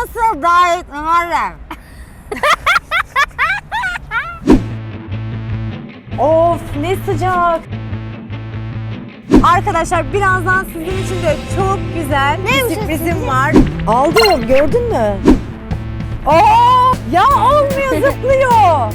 nasıl gayet Muharrem? of ne sıcak. Arkadaşlar birazdan sizin için de çok güzel Neymiş bir o sürprizim sürpriz? var. Aldım gördün mü? Oo, ya olmuyor zıplıyor.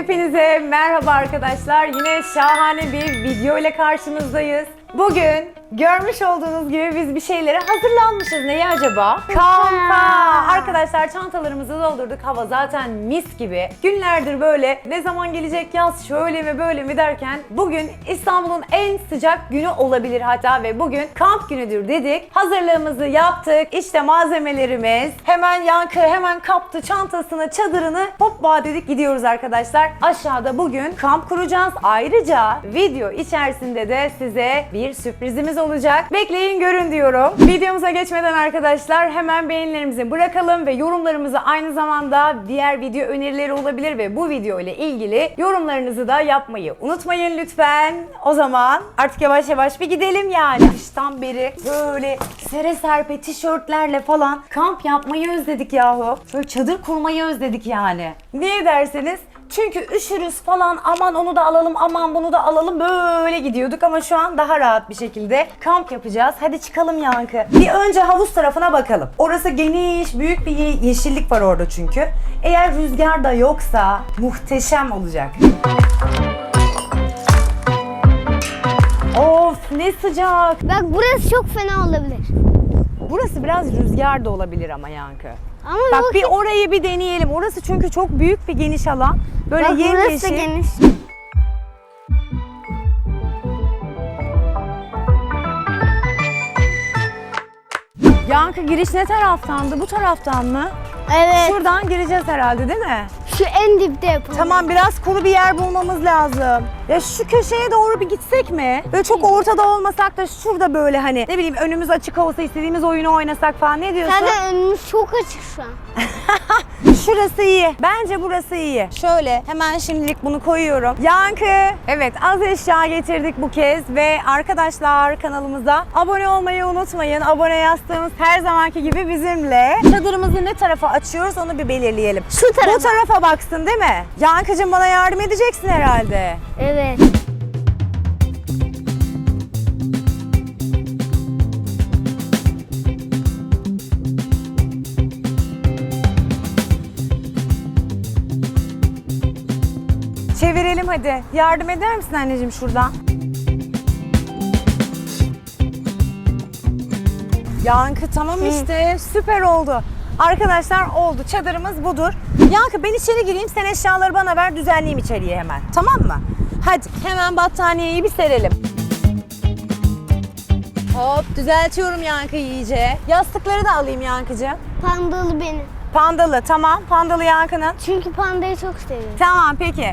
Hepinize merhaba arkadaşlar. Yine şahane bir video ile karşınızdayız. Bugün görmüş olduğunuz gibi biz bir şeylere hazırlanmışız. Neye acaba? Kampa. Arkadaşlar çantalarımızı doldurduk. Hava zaten mis gibi. Günlerdir böyle ne zaman gelecek yaz şöyle mi böyle mi derken bugün İstanbul'un en sıcak günü olabilir hatta ve bugün kamp günüdür dedik. Hazırlığımızı yaptık. İşte malzemelerimiz. Hemen yankı hemen kaptı çantasını, çadırını. Hoppa dedik gidiyoruz arkadaşlar. Aşağıda bugün kamp kuracağız. Ayrıca video içerisinde de size bir sürprizimiz olacak. Bekleyin görün diyorum. Videomuza geçmeden arkadaşlar hemen beğenilerimizi bırakalım ve yorumlarımızı aynı zamanda diğer video önerileri olabilir ve bu video ile ilgili yorumlarınızı da yapmayı unutmayın lütfen. O zaman artık yavaş yavaş bir gidelim yani. Kıştan beri böyle sere serpe tişörtlerle falan kamp yapmayı özledik yahu. Şöyle çadır kurmayı özledik yani. Niye derseniz çünkü üşürüz falan aman onu da alalım aman bunu da alalım böyle gidiyorduk ama şu an daha rahat bir şekilde kamp yapacağız. Hadi çıkalım Yankı. Bir önce havuz tarafına bakalım. Orası geniş büyük bir ye- yeşillik var orada çünkü. Eğer rüzgar da yoksa muhteşem olacak. Of ne sıcak. Bak burası çok fena olabilir. Burası biraz rüzgar da olabilir ama Yankı. Ama Bak bir orayı bir deneyelim. Orası çünkü çok büyük bir geniş alan. Böyle Bak burası da yemyeşil. geniş. Yankı giriş ne taraftandı? Bu taraftan mı? Evet. Şuradan gireceğiz herhalde değil mi? Şu en dipte yapalım. Tamam biraz kuru bir yer bulmamız lazım. Ya şu köşeye doğru bir gitsek mi? Böyle çok ortada olmasak da şurada böyle hani ne bileyim önümüz açık olsa istediğimiz oyunu oynasak falan ne diyorsun? Zaten önümüz çok açık şu an. Şurası iyi. Bence burası iyi. Şöyle hemen şimdilik bunu koyuyorum. Yankı. Evet az eşya getirdik bu kez ve arkadaşlar kanalımıza abone olmayı unutmayın. Abone yastığımız her zamanki gibi bizimle. Çadırımızı ne tarafa açıyoruz onu bir belirleyelim. Şu tarafa. Bu tarafa baksın değil mi? Yankıcığım bana yardım edeceksin herhalde. Evet. Hadi. Yardım eder misin anneciğim şuradan? Yankı tamam işte süper oldu. Arkadaşlar oldu. Çadırımız budur. Yankı ben içeri gireyim sen eşyaları bana ver düzenleyeyim içeriye hemen. Tamam mı? Hadi hemen battaniyeyi bir serelim. Hop düzeltiyorum Yankı iyice. Yastıkları da alayım Yankıcığım. Pandalı benim. Pandalı tamam. Pandalı Yankı'nın. Çünkü pandayı çok seviyorum. Tamam peki.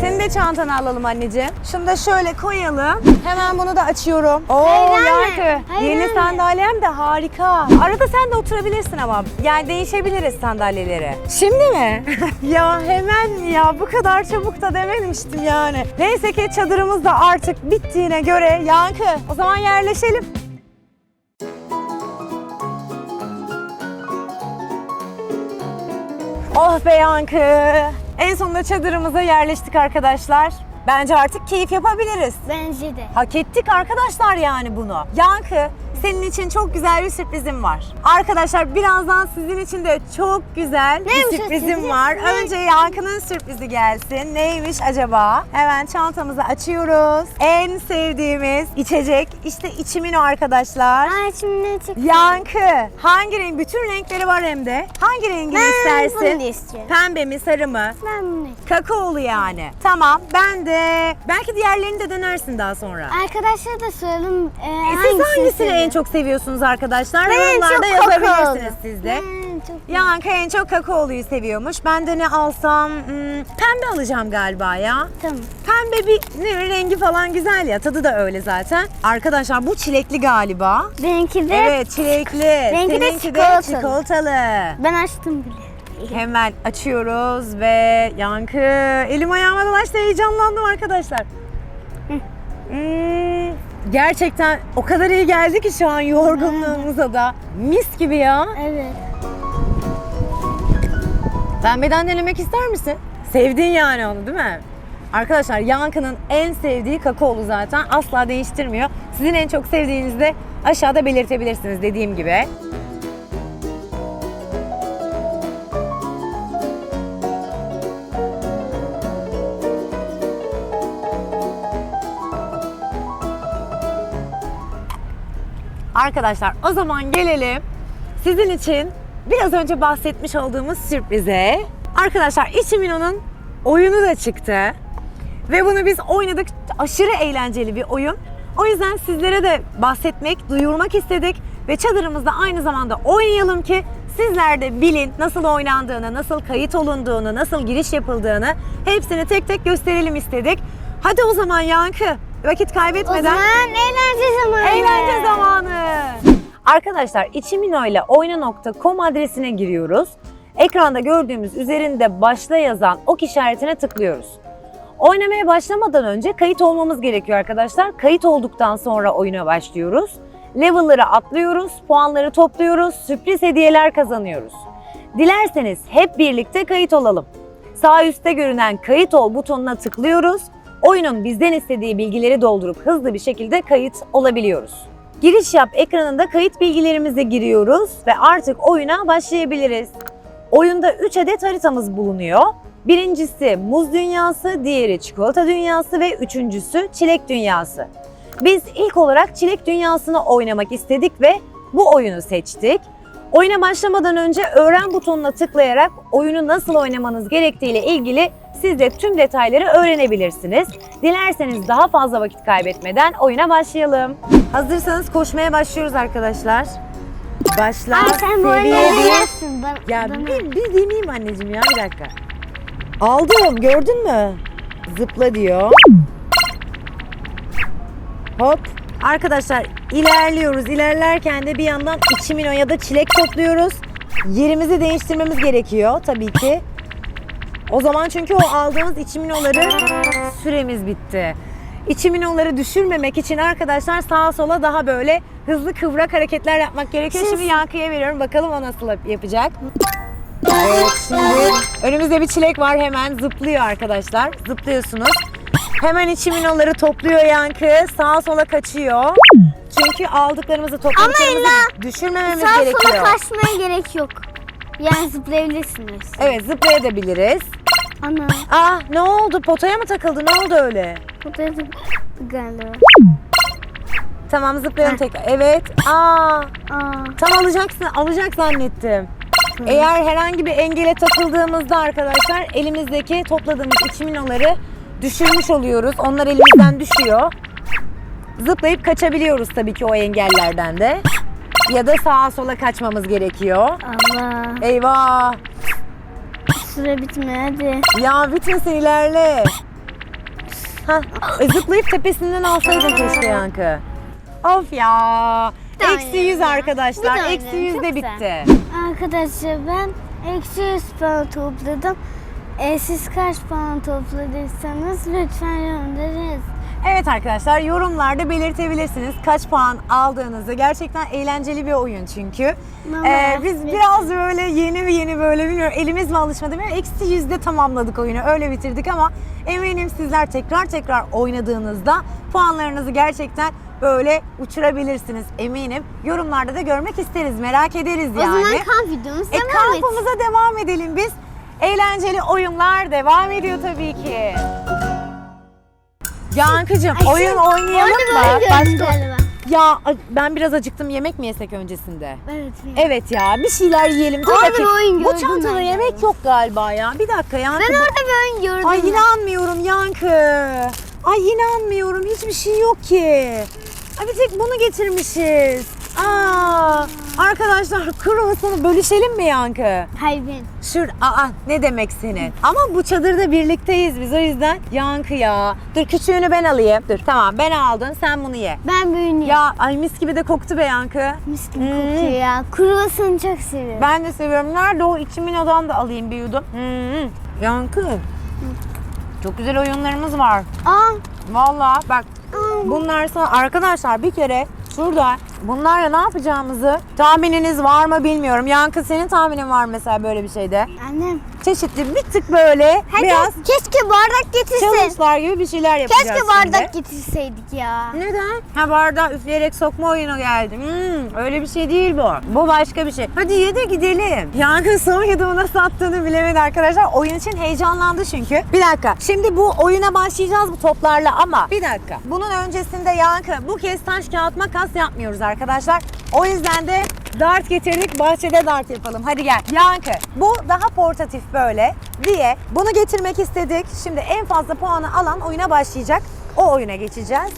Senin de çantanı alalım anneciğim. Şunu da şöyle koyalım. Hemen bunu da açıyorum. Oo Yankı. hayır Yeni sandalyem de harika. Arada sen de oturabilirsin ama. Yani değişebiliriz sandalyeleri. Şimdi mi? ya hemen ya bu kadar çabuk da dememiştim yani. Neyse ki çadırımız da artık bittiğine göre Yankı o zaman yerleşelim. Oh be Yankı. En sonunda çadırımıza yerleştik arkadaşlar. Bence artık keyif yapabiliriz. Bence de. Hak ettik arkadaşlar yani bunu. Yankı senin için çok güzel bir sürprizim var. Arkadaşlar birazdan sizin için de çok güzel Neymiş bir sürprizim sürpriz? var. Ne? Önce Yankı'nın sürprizi gelsin. Neymiş acaba? Hemen çantamızı açıyoruz. En sevdiğimiz içecek. İşte içimin o arkadaşlar. Ay şimdi ne çıktı? Yankı hangi renk? Bütün renkleri var hem de. Hangi rengini Ben istersin? bunu da istiyorum. Pembe mi sarı mı? Ben bunu istiyorum. Kakaolu yani. Tamam ben de belki diğerlerini de denersin daha sonra. Arkadaşlara da soralım. E, E, Siz hangisini en çok seviyorsunuz arkadaşlar? Ben en Yorumlarda çok yazabilirsiniz siz de. Ben çok Yankı en çok kakaoluyu seviyormuş. Ben de ne alsam? Hmm, pembe alacağım galiba ya. Tamam. Pembe bir ne, rengi falan güzel ya. Tadı da öyle zaten. Arkadaşlar bu çilekli galiba. Benimki de Evet çilekli. Rengi de Seninki çikolatalı. çikolatalı. ben açtım bile. Hemen açıyoruz ve yankı elim ayağıma dolaştı heyecanlandım arkadaşlar. Hmm, gerçekten o kadar iyi geldi ki şu an yorgunluğumuza da. Mis gibi ya. Evet. Pembeden denemek ister misin? Sevdin yani onu değil mi? Arkadaşlar Yankı'nın en sevdiği kakaolu zaten asla değiştirmiyor. Sizin en çok sevdiğinizi de aşağıda belirtebilirsiniz dediğim gibi. Arkadaşlar o zaman gelelim sizin için biraz önce bahsetmiş olduğumuz sürprize. Arkadaşlar İçimino'nun oyunu da çıktı. Ve bunu biz oynadık. Aşırı eğlenceli bir oyun. O yüzden sizlere de bahsetmek, duyurmak istedik. Ve çadırımızda aynı zamanda oynayalım ki sizler de bilin nasıl oynandığını, nasıl kayıt olunduğunu, nasıl giriş yapıldığını hepsini tek tek gösterelim istedik. Hadi o zaman Yankı vakit O kaybetmeden zaman eğlence zamanı. Eğlence zamanı. Arkadaşlar içimino ile oyna.com adresine giriyoruz. Ekranda gördüğümüz üzerinde başla yazan ok işaretine tıklıyoruz. Oynamaya başlamadan önce kayıt olmamız gerekiyor arkadaşlar. Kayıt olduktan sonra oyuna başlıyoruz. Level'ları atlıyoruz, puanları topluyoruz, sürpriz hediyeler kazanıyoruz. Dilerseniz hep birlikte kayıt olalım. Sağ üstte görünen kayıt ol butonuna tıklıyoruz. Oyunun bizden istediği bilgileri doldurup hızlı bir şekilde kayıt olabiliyoruz. Giriş yap ekranında kayıt bilgilerimizi giriyoruz ve artık oyuna başlayabiliriz. Oyunda 3 adet haritamız bulunuyor. Birincisi muz dünyası, diğeri çikolata dünyası ve üçüncüsü çilek dünyası. Biz ilk olarak çilek dünyasını oynamak istedik ve bu oyunu seçtik. Oyuna başlamadan önce öğren butonuna tıklayarak oyunu nasıl oynamanız gerektiği ile ilgili siz de tüm detayları öğrenebilirsiniz. Dilerseniz daha fazla vakit kaybetmeden oyuna başlayalım. Hazırsanız koşmaya başlıyoruz arkadaşlar. Başla. Ay sen bu oyunu seviye bir. Ya bana. bir, bir deneyeyim anneciğim ya bir dakika. Aldım gördün mü? Zıpla diyor. Hop. Arkadaşlar ilerliyoruz. İlerlerken de bir yandan içimino ya da çilek topluyoruz. Yerimizi değiştirmemiz gerekiyor tabii ki. O zaman çünkü o aldığımız içiminoları süremiz bitti. İçiminoları düşürmemek için arkadaşlar sağa sola daha böyle hızlı kıvrak hareketler yapmak gerekiyor. Şimdi Yankı'ya veriyorum. Bakalım o nasıl yapacak. Evet şimdi önümüzde bir çilek var hemen zıplıyor arkadaşlar. Zıplıyorsunuz. Hemen içiminoları topluyor Yankı. Sağa sola kaçıyor. Çünkü aldıklarımızı topladıklarımızı düşürmememiz Sağa gerekiyor. sola kaçmaya gerek yok. Yani zıplayabilirsiniz. Evet zıplayabiliriz. Ana. Ah ne oldu? Potaya mı takıldı? Ne oldu öyle? Da galiba. Tamam zıplayalım Heh. tekrar. Evet. Aa Aa. tam alacaksın. Alacak zannettim. Eğer herhangi bir engele takıldığımızda arkadaşlar elimizdeki topladığımız içiminoları düşürmüş oluyoruz. Onlar elimizden düşüyor. Zıplayıp kaçabiliyoruz tabii ki o engellerden de. Ya da sağa sola kaçmamız gerekiyor. Allah. Eyvah! Süre bitmiyor hadi. Ya bitmesin ilerle. Hah, e, zıplayıp tepesinden alsaydın keşke Yankı. Of ya. Bir Eksi yüz oynayalım ya. Bir arkadaşlar. Eksi yüz çok de güzel. bitti. Arkadaşlar ben eksi 100 puan topladım. E, siz kaç puan topladıysanız lütfen yorumlara yazın. Evet arkadaşlar yorumlarda belirtebilirsiniz kaç puan aldığınızı. Gerçekten eğlenceli bir oyun çünkü. Mama, Ee, biz biraz böyle yeni yeni böyle bilmiyorum elimiz mi alışmadı bilmiyorum. Eksi yüzde tamamladık oyunu öyle bitirdik ama eminim sizler tekrar tekrar oynadığınızda puanlarınızı gerçekten böyle uçurabilirsiniz eminim. Yorumlarda da görmek isteriz merak ederiz O yani. zaman kamp videomuz E, devam etsin. kampımıza devam edelim biz. Eğlenceli oyunlar devam ediyor tabii ki. Yankıcığım Ay, oyun oynayalım mı? Başka... gördüm. Ya ben biraz acıktım yemek mi yesek öncesinde? Evet. Evet ya bir şeyler yiyelim. Dur Orada bakayım. oyun Bu gördüm çantada yemek galiba. yok galiba ya. Bir dakika Yankı. Ben orada bir oyun gördüm. Ay inanmıyorum Yankı. Ay inanmıyorum hiçbir şey yok ki. Ay bir tek bunu getirmişiz. Aa, arkadaşlar kruvasanı bölüşelim mi Yankı? Hayır ben. Şur, aa ne demek senin? Ama bu çadırda birlikteyiz biz o yüzden Yankı ya. Dur küçüğünü ben alayım. Dur tamam ben aldın sen bunu ye. Ben büyüğünü Ya ay mis gibi de koktu be Yankı. Mis gibi kokuyor ya. Kruvasanı çok seviyorum. Ben de seviyorum. Nerede o içimin odan da alayım bir yudum. Hmm. Yankı. Çok güzel oyunlarımız var. Aa, Vallahi bak bunlar sana arkadaşlar bir kere şurada bunlarla ne yapacağımızı tahmininiz var mı bilmiyorum. Yankı senin tahminin var mesela böyle bir şeyde. Annem. Çeşitli bir tık böyle Herkes biraz keşke bardak getirsin. challenge'lar gibi bir şeyler yapacağız Keşke bardak şimdi. getirseydik ya. Neden? Ha bardağı üfleyerek sokma oyunu geldi. Hmm, öyle bir şey değil bu. Bu başka bir şey. Hadi ye de gidelim. Yankı son yudumu nasıl attığını bilemedi arkadaşlar. Oyun için heyecanlandı çünkü. Bir dakika. Şimdi bu oyuna başlayacağız bu toplarla ama bir dakika. Bunun öncesinde Yankı bu kez taş kağıt makas yapmıyoruz arkadaşlar. O yüzden de dart getirdik. Bahçede dart yapalım. Hadi gel. Yankı bu daha portatif böyle diye bunu getirmek istedik. Şimdi en fazla puanı alan oyuna başlayacak. O oyuna geçeceğiz.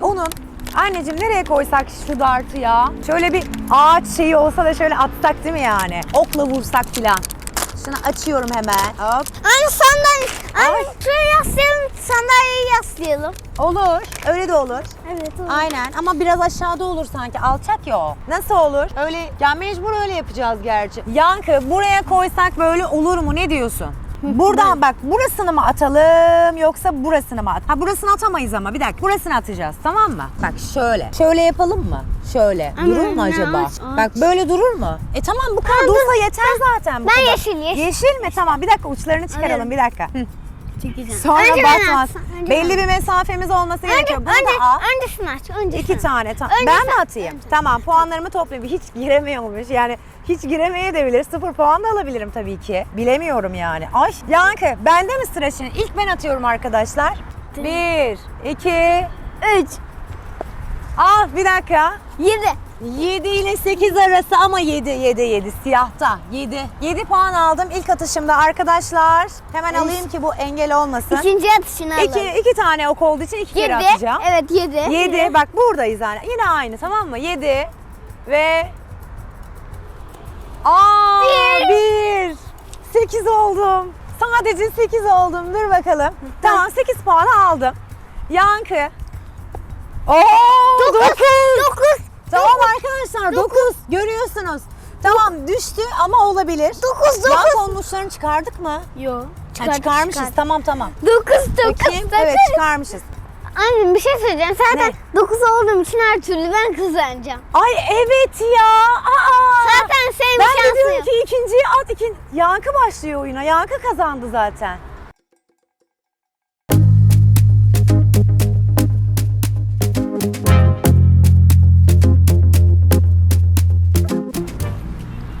Onun anneciğim nereye koysak şu dartı ya? Şöyle bir ağaç şeyi olsa da şöyle atsak değil mi yani? Okla vursak filan. Şunu açıyorum hemen. Hop. Anne sandalye. Anne Ay. şuraya yaslayalım. Sandalyeyi yaslayalım. Olur. Öyle de olur. Evet olur. Aynen ama biraz aşağıda olur sanki. Alçak ya o. Nasıl olur? Öyle ya mecbur öyle yapacağız gerçi. Yankı buraya koysak böyle olur mu? Ne diyorsun? Buradan bak burasını mı atalım yoksa burasını mı at? Ha burasını atamayız ama bir dakika. Burasını atacağız tamam mı? Bak şöyle. Şöyle yapalım mı? Şöyle. Ama durur mu ne acaba? ağaç, ağaç. Bak böyle durur mu? E tamam bu kadar dursa yeter zaten. Bu Ben kadar. yeşil, yeşil. Yeşil mi? Tamam bir dakika uçlarını çıkaralım bir dakika. Hı. Çekeceğim. Sonra Önce ben batmaz. atsam, önce Belli ben. bir mesafemiz olması Önce, gerekiyor. Bunu önce, da al. öncesini aç. Önce İki sen. tane. Tamam. Önce Ben sen- mi atayım? önce. Tamam puanlarımı toplayayım. Hiç giremiyormuş. Yani hiç giremeye de bilir. Sıfır puan da alabilirim tabii ki. Bilemiyorum yani. Ay Yankı bende mi sıra şimdi? İlk ben atıyorum arkadaşlar. Bir, iki, üç. Ah bir dakika. Yedi. 7 ile 8 arası ama 7 7 7 siyahta 7 7 puan aldım ilk atışımda arkadaşlar hemen Evet. alayım ki bu engel olmasın İkinci atışını alalım. iki, iki tane ok olduğu için iki kere Yedi. atacağım Evet yedi. 7 bak buradayız yani. Yine aynı tamam mı? 7 ve Aa Bir. 1 8 oldum. Sadece 8 oldum. Dur bakalım. Tamam 8 puanı aldım. Yankı. Oo 9. Dokuz. Tamam arkadaşlar 9. Görüyorsunuz. Tamam düştü ama olabilir. Dokuz, dokuz. Yankı onun uçlarını çıkardık mı? Yo. Ha, çıkarmışız. Tamam tamam. Dokuz dokuz. Bakayım. dokuz. Evet çıkarmışız. Annem bir şey söyleyeceğim. Zaten Ne? dokuz olduğum için her türlü ben kazanacağım. Ay evet ya. Aa. Zaten senin Ben de şansın diyorum yok. ki ikinciyi at. Ikin... Yankı başlıyor oyuna. Yankı kazandı zaten.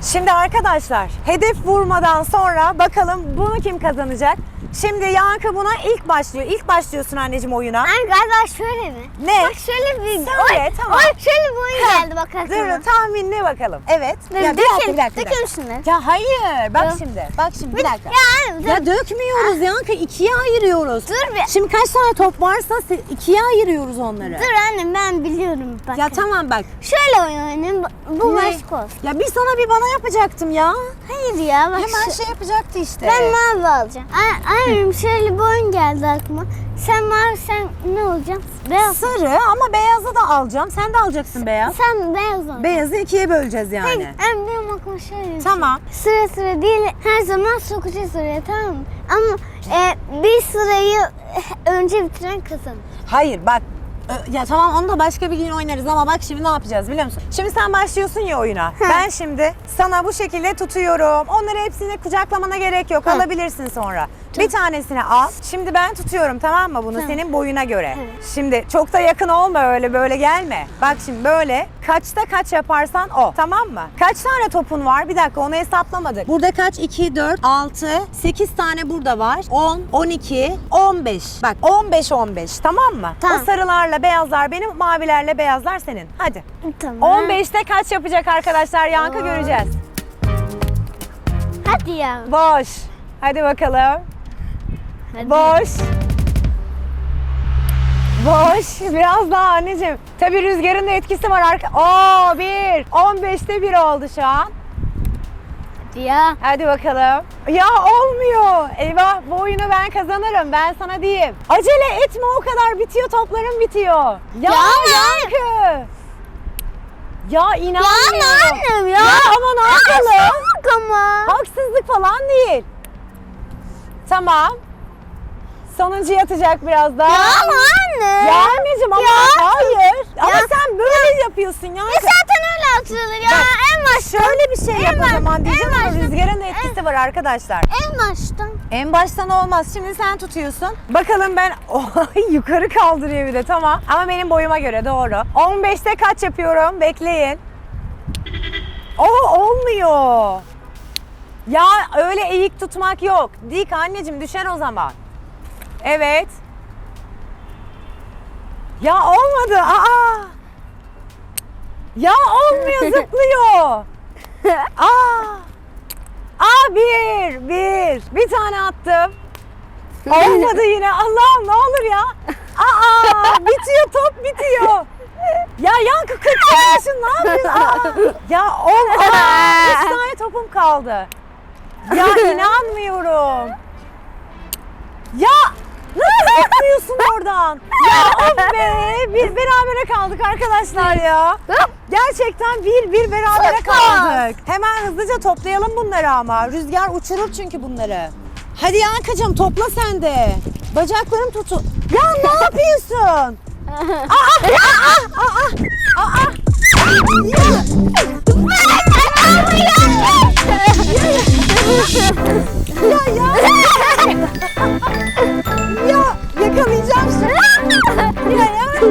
Şimdi arkadaşlar hedef vurmadan sonra bakalım bunu kim kazanacak? Şimdi Yankı buna ilk başlıyor. İlk başlıyorsun anneciğim oyuna. Anne galiba şöyle mi? Ne? Bak şöyle bir... Söyle, Oy, tamam. Oy şöyle bir oyun Ha, geldi bak aklıma. Dur tahminle bakalım. Evet. Dur, ya bir dakika bir dakika. bir dakika. şunları. Ya hayır. Bak Dur. şimdi. Bak şimdi bir dakika. Ya anne dur. Ya dökmüyoruz Yankı ikiye ayırıyoruz. Dur bir. Şimdi kaç tane top varsa se- ikiye ayırıyoruz onları. Dur annem ben biliyorum bak. Ya tamam bak. Şöyle oyun oynayayım. Bu- Bu Ne? başka olsun. Ya bir sana bir bana yapacaktım ya. Hayır ya bak Hemen şu- şey yapacaktı işte. Ben mavi alacağım. Anne, annem şöyle bir oyun geldi aklıma. Sen mavi sen ne olacaksın? Beyaz. Sarı ama beyazı da alacağım. Sen de alacaksın beyaz. Sen beyaz olacaksın. Beyazı ikiye böleceğiz yani. Annem benim aklıma şöyle bir şey. Tamam. Sıra sıra değil her zaman sokacağız oraya tamam mı? Ama e, bir sırayı önce bitiren kazanır. Hayır bak Ö- ya tamam onu da başka bir gün oynarız ama bak şimdi ne yapacağız biliyor musun? Şimdi sen başlıyorsun ya oyuna. Ben şimdi sana bu şekilde tutuyorum. Onları hepsini kucaklamana gerek yok. Alabilirsin sonra. Bir tanesini al. Şimdi ben tutuyorum tamam mı bunu Tamam. senin boyuna göre. Evet. Şimdi çok da yakın olma öyle böyle gelme. Bak şimdi böyle kaçta kaç yaparsan o. Tamam mı? Kaç tane topun var? Bir dakika onu hesaplamadık. Burada kaç? 2, 4, 6, 8 tane burada var. 10, 12, 15. Bak 15, 15 tamam mı? Tamam. O sarılarla beyazlar benim, mavilerle beyazlar senin. Hadi. Tamam. 15'te kaç yapacak arkadaşlar Yankı Oo. göreceğiz. Hadi ya. Boş. Hadi bakalım. Hadi. Boş. Boş. Biraz daha anneciğim. Tabii rüzgarın da etkisi var. Arka... Oo bir. 15'te bir oldu şu an. Ya. Hadi bakalım. Ya olmuyor. Eyvah bu oyunu ben kazanırım. Ben sana diyeyim. Acele etme o kadar bitiyor topların bitiyor. Ya, Ya. Yankı. Ya inanmıyorum. Ya annem ya. Ya ama ne yapalım? Haksızlık ama. Haksızlık falan değil. Tamam. Sonuncu yatacak biraz daha. Ya ama anne. Ya anneciğim ama Ya. hayır. Ama Ya. sen böyle yapıyorsun ya. E zaten öyle atılır ya. Bak, en baştan. Şöyle bir şey yap o En zaman baş- diyeceğim en ama rüzgarın da etkisi var arkadaşlar. En baştan. En baştan olmaz. Şimdi sen tutuyorsun. Bakalım ben Oy, yukarı kaldırıyor bir de tamam. Ama benim boyuma göre doğru. 15'te kaç yapıyorum? Bekleyin. O olmuyor. Ya öyle eğik tutmak yok. Dik anneciğim düşer o zaman. Evet. Ya olmadı. Aa. Ya olmuyor zıplıyor. Aa. Aa bir, bir. Bir tane attım. Olmadı yine. Allah'ım ne olur ya. Aa bitiyor top bitiyor. Ya Yankı 40 yaşın ne yapıyorsun? Aa, ya ol. Aa, üç tane topum kaldı. Ya inanmıyorum. Ya nasıl yapıyorsun oradan? Ya of be. Bir berabere kaldık arkadaşlar ya. Gerçekten bir bir berabere kaldık. Hemen hızlıca toplayalım bunları ama. Rüzgar uçurur çünkü bunları. Hadi Yankıcığım topla sen de. Bacaklarım tutun. Ya ne yapıyorsun? Aa, aa, aa, aa, aa. Ya ya. ya yakalayacağım şimdi. Ya Yankı.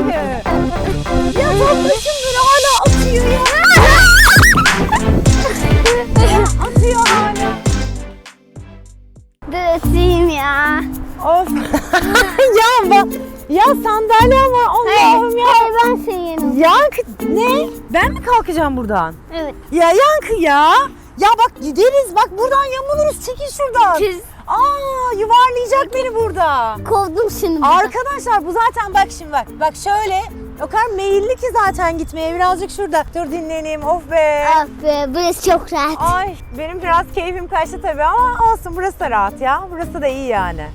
Ya topla şunları hala atıyor ya. Atıyor hala. Döteyim ya. Of. ya bak. Ya sandalyem var Allah'ım ya. Hayır ben senin. Yankı ne? Ben mi kalkacağım buradan? Evet. Ya Yankı ya. Ya bak gideriz bak buradan yamuluruz çekil şuradan. Çiz. Aa yuvarlayacak beni burada. Kovdum şimdi. buradan. Arkadaşlar bu zaten bak şimdi bak. Bak şöyle o kadar meyilli ki zaten gitmeye birazcık şurada. Dur dinleneyim of be. Ah be burası çok rahat. Ay benim biraz keyfim kaçtı tabii ama olsun burası da rahat ya. Burası da iyi yani.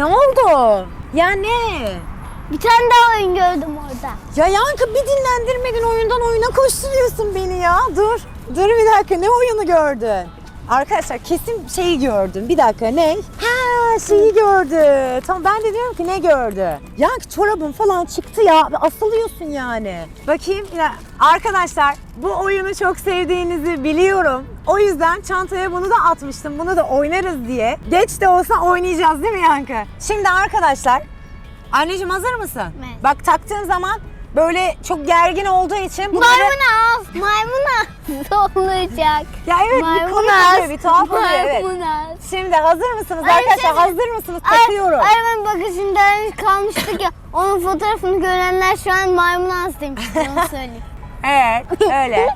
Ne oldu? Ya ne? bir tane daha oyun gördüm orada. Ya Yankı bir dinlendirmedin oyundan oyuna koşturuyorsun beni ya. Dur. Dur bir dakika ne oyunu gördün? Arkadaşlar kesin şeyi gördüm. Bir dakika ne? Ha şeyi gördü. Tamam ben de diyorum ki ne gördü? Yankı çorabın falan çıktı ya. Asılıyorsun yani. Bakayım. Ya, arkadaşlar bu oyunu çok sevdiğinizi biliyorum. O yüzden çantaya bunu da atmıştım. Bunu da oynarız diye. Geç de olsa oynayacağız değil mi Yankı? Şimdi arkadaşlar Anneciğim hazır mısın? Evet. Bak taktığın zaman böyle çok gergin olduğu için bunları... Maymun az. Maymun az olacak. Ya evet bir az. oluyor, bir tuhaf oluyor evet. Maymun az. Şimdi hazır mısınız Ay, arkadaşlar? şey- Hazır mısınız? Takıyorum. ay ben bagajında kalmıştık ya. Onun fotoğrafını görenler şu an maymun az demişti. Onu söyleyeyim. Evet öyle.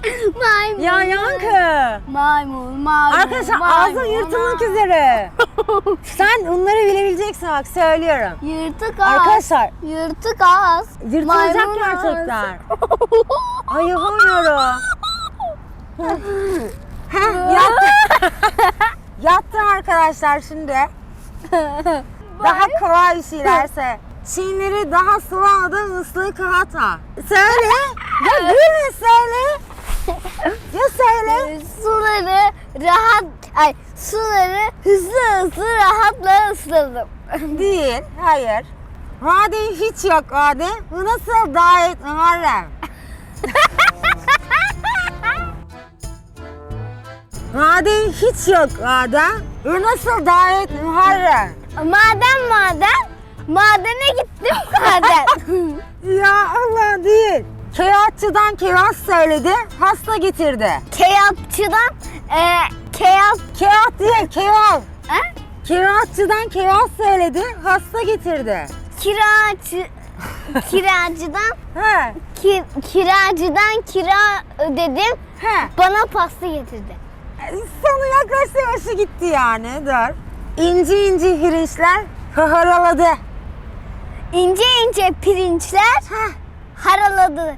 maymun. ya Yankı. Maymun, maymun. Arkadaşlar maymun, ağzın yırtılmak maymun. üzere. Sen onları bilebileceksin bak söylüyorum. Yırtık az. Arkadaşlar Yırtık az. yırtılacak Maymun az. gerçekten. Ay yapamıyorum. Heh, yattı. yattı arkadaşlar şimdi. Daha kolay şeylerse. Çinleri daha sıvada ıslığı kıvata. Söyle. ya gülme söyle. Ya söyle. suları rahat, ay suları hızlı hızlı rahatla ısladım. Değil. Hayır. Vade hiç yok vade. Bu nasıl gayet Muharrem? Vade hiç yok vade. Bu nasıl gayet Muharrem? Madem madem, madene gittim madem. Ya Allah değil. Kağıtçıdan kağıt söyledi, hasta getirdi. Keyapçıdan, e, keyap, Kağıt değil, kağıt. ha? Kiraatçıdan kiraz söyledi, hasta getirdi. Kiracı kiracıdan He, ki, kiracıdan kira ödedim. he. Bana pasta getirdi. Sonu yaklaştı yaşı gitti yani. Dur. İnci inci pirinçler hıhıraladı. İnce ince pirinçler haraladı.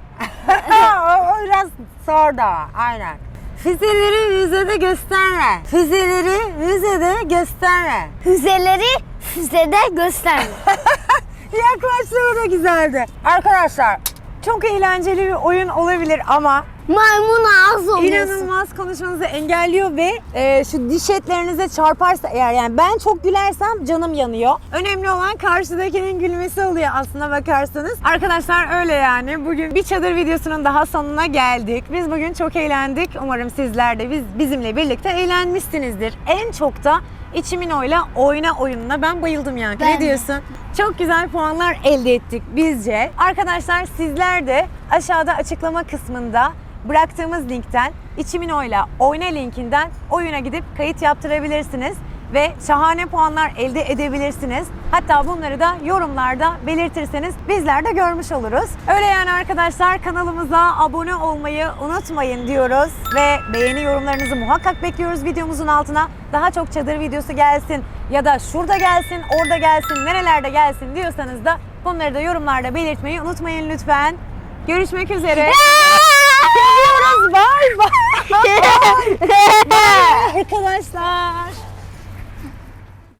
o, o biraz sordu ama, aynen. Füzeleri müzede gösterme. Füzeleri müzede gösterme. Füzeleri füzede gösterme. Yaklaştı o da güzeldi. Arkadaşlar çok eğlenceli bir oyun olabilir ama Maymun ağzı oluyorsun. İnanılmaz konuşmanızı engelliyor ve e, şu diş etlerinize çarparsa eğer yani ben çok gülersem canım yanıyor. Önemli olan karşıdakinin gülmesi oluyor aslına bakarsanız. Arkadaşlar öyle yani. Bugün bir çadır videosunun daha sonuna geldik. Biz bugün çok eğlendik. Umarım sizler de biz bizimle birlikte eğlenmişsinizdir. En çok da içimin oyla oyna oyununa ben bayıldım yani. Ben ne diyorsun? Çok güzel puanlar elde ettik bizce. Arkadaşlar sizler de aşağıda açıklama kısmında bıraktığımız linkten içimin oyla oyna linkinden oyuna gidip kayıt yaptırabilirsiniz ve şahane puanlar elde edebilirsiniz. Hatta bunları da yorumlarda belirtirseniz bizler de görmüş oluruz. Öyle yani arkadaşlar kanalımıza abone olmayı unutmayın diyoruz ve beğeni yorumlarınızı muhakkak bekliyoruz videomuzun altına. Daha çok çadır videosu gelsin ya da şurada gelsin, orada gelsin, nerelerde gelsin diyorsanız da bunları da yorumlarda belirtmeyi unutmayın lütfen. Görüşmek üzere. Seviyoruz. Bye bye. Arkadaşlar.